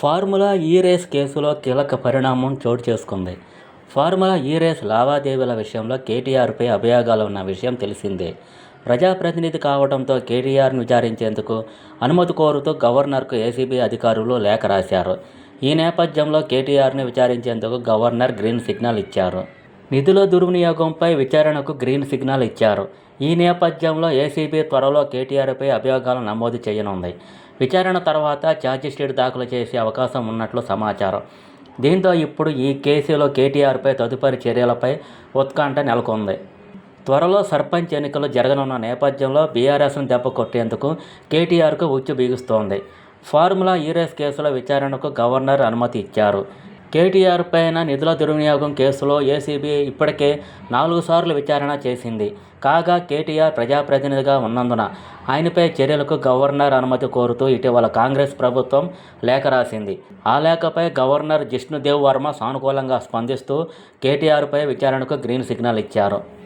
Formula ఈ race కేసులో కీలక పరిణామం చోటు చేసుకుంది. ఫార్ములా ఈ రేస్ లావాదేవీల విషయంలో కేటీఆర్పై అభియోగాలు ఉన్న విషయం తెలిసిందే. ప్రజాప్రతినిధి కావడంతో కేటీఆర్ను విచారించేందుకు అనుమతి కోరుతూ గవర్నర్కు ఏసీబీ అధికారులు లేఖ రాశారు. ఈ నేపథ్యంలో కేటీఆర్ని విచారించేందుకు గవర్నర్ గ్రీన్ సిగ్నల్ ఇచ్చారు. నిధుల దుర్వినియోగంపై విచారణకు గ్రీన్ సిగ్నల్ ఇచ్చారు. ఈ నేపథ్యంలో ఏసీబీ త్వరలో కేటీఆర్పై అభియోగాలు నమోదు చేయనుంది. విచారణ తర్వాత ఛార్జిషీట్ దాఖలు చేసే అవకాశం ఉన్నట్లు సమాచారం. దీంతో ఇప్పుడు ఈ కేసులో కేటీఆర్పై తదుపరి చర్యలపై ఉత్కంఠ నెలకొంది. త్వరలో సర్పంచ్ ఎన్నికలు జరగనున్న నేపథ్యంలో బీఆర్ఎస్ను దెబ్బ కొట్టేందుకు కేటీఆర్కు ఉచ్చు బిగుస్తోంది. ఫార్ములా ఈరేస్ కేసుల విచారణకు గవర్నర్ అనుమతి ఇచ్చారు. కేటీఆర్ పైన నిధుల దుర్వినియోగం కేసులో ఏసీబీ ఇప్పటికే నాలుగు సార్లు విచారణ చేసింది. కాగా కేటీఆర్ ప్రజాప్రతినిధిగా ఉన్నందున ఆయనపై చర్యలకు గవర్నర్ అనుమతి కోరుతూ ఇటీవల కాంగ్రెస్ ప్రభుత్వం లేఖ రాసింది. ఆ లేఖపై గవర్నర్ జిష్ణుదేవ్ వర్మ సానుకూలంగా స్పందిస్తూ కేటీఆర్పై విచారణకు గ్రీన్ సిగ్నల్ ఇచ్చారు.